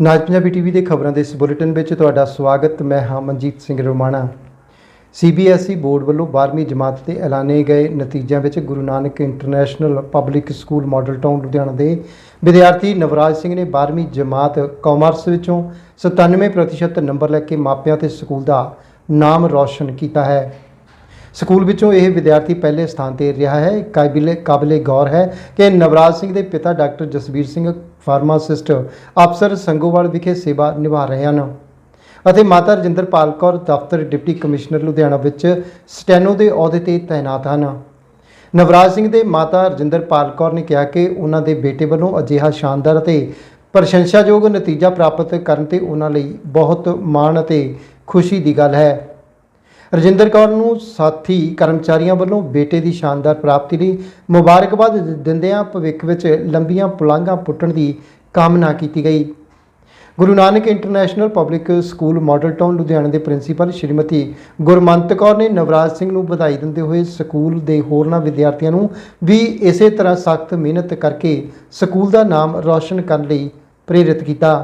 ਨਾਜ Punjabi TV ਦੇ ਖਬਰਾਂ ਦੇ ਇਸ ਬੁਲੇਟਿਨ ਵਿੱਚ ਤੁਹਾਡਾ ਸਵਾਗਤ, ਮੈਂ ਹਾਂ ਮਨਜੀਤ ਸਿੰਘ ਰੋਮਾਣਾ। ਸੀਬੀਐਸਈ ਬੋਰਡ ਵੱਲੋਂ 12ਵੀਂ ਜਮਾਤ ਦੇ ਐਲਾਨੇ ਗਏ ਨਤੀਜਿਆਂ ਵਿੱਚ Guru Nanak international public school model town Ludhiana ਦੇ ਵਿਦਿਆਰਥੀ ਨਵਰਾਜ ਸਿੰਘ ਨੇ 12ਵੀਂ ਜਮਾਤ ਕਾਮਰਸ ਵਿੱਚੋਂ 97% ਨੰਬਰ ਲੈ ਕੇ ਮਾਪਿਆਂ ਤੇ ਸਕੂਲ ਦਾ ਨਾਮ ਰੌਸ਼ਨ ਕੀਤਾ ਹੈ। ਸਕੂਲ ਵਿੱਚੋਂ ਇਹ ਵਿਦਿਆਰਥੀ ਪਹਿਲੇ ਸਥਾਨ ਤੇ ਰਿਹਾ ਹੈ। ਕਾਬਿਲੇ, ਕਾਬਲੇ ਗੌਰ ਹੈ ਕਿ ਨਵਰਾਜ ਸਿੰਘ ਦੇ ਪਿਤਾ ਡਾਕਟਰ ਜਸਵੀਰ ਸਿੰਘ ਫਾਰਮਾਸਿਸਟ ਅਫਸਰ ਸੰਗੋਵਾਲ ਵਿਖੇ ਸੇਵਾ ਨਿਭਾ ਰਹੇ ਹਨ ਅਤੇ ਮਾਤਾ ਰਜਿੰਦਰਪਾਲ ਕੌਰ ਦਫ਼ਤਰ ਡਿਪਟੀ ਕਮਿਸ਼ਨਰ ਲੁਧਿਆਣਾ ਵਿੱਚ ਸਟੈਨੋ ਦੇ ਅਹੁਦੇ ਤੇ ਤਾਇਨਾਤ ਹਨ। ਨਵਰਾਜ ਸਿੰਘ ਦੇ ਮਾਤਾ ਰਜਿੰਦਰਪਾਲ ਕੌਰ ਨੇ ਕਿਹਾ ਕਿ ਉਹਨਾਂ ਦੇ ਬੇਟੇ ਵੱਲੋਂ ਅਜਿਹਾ ਸ਼ਾਨਦਾਰ ਅਤੇ ਪ੍ਰਸ਼ੰਸਾਯੋਗ ਨਤੀਜਾ ਪ੍ਰਾਪਤ ਕਰਨ ਤੇ ਉਹਨਾਂ ਲਈ ਬਹੁਤ ਮਾਣ ਅਤੇ ਖੁਸ਼ੀ ਦੀ ਗੱਲ ਹੈ। ਰਜਿੰਦਰ ਕੌਰ ਨੂੰ ਸਾਥੀ ਕਰਮਚਾਰੀਆਂ ਵੱਲੋਂ ਬੇਟੇ ਦੀ ਸ਼ਾਨਦਾਰ ਪ੍ਰਾਪਤੀ ਲਈ ਮੁਬਾਰਕਬਾਦ ਦਿੰਦਿਆਂ ਭਵਿੱਖ ਵਿੱਚ ਲੰਬੀਆਂ ਪੁਲਾਂਘਾਂ ਪੁੱਟਣ ਦੀ ਕਾਮਨਾ ਕੀਤੀ ਗਈ। Guru Nanak international public school model town, Ludhiana ਦੇ ਪ੍ਰਿੰਸੀਪਲ ਸ਼੍ਰੀਮਤੀ ਗੁਰਮੰਤ ਕੌਰ ਨੇ ਨਵਰਾਜ ਸਿੰਘ ਨੂੰ ਵਧਾਈ ਦਿੰਦੇ ਹੋਏ ਸਕੂਲ ਦੇ ਹੋਰਨਾਂ ਵਿਦਿਆਰਥੀਆਂ ਨੂੰ ਵੀ ਇਸੇ ਤਰ੍ਹਾਂ ਸਖਤ ਮਿਹਨਤ ਕਰਕੇ ਸਕੂਲ ਦਾ ਨਾਮ ਰੌਸ਼ਨ ਕਰਨ ਲਈ ਪ੍ਰੇਰਿਤ ਕੀਤਾ।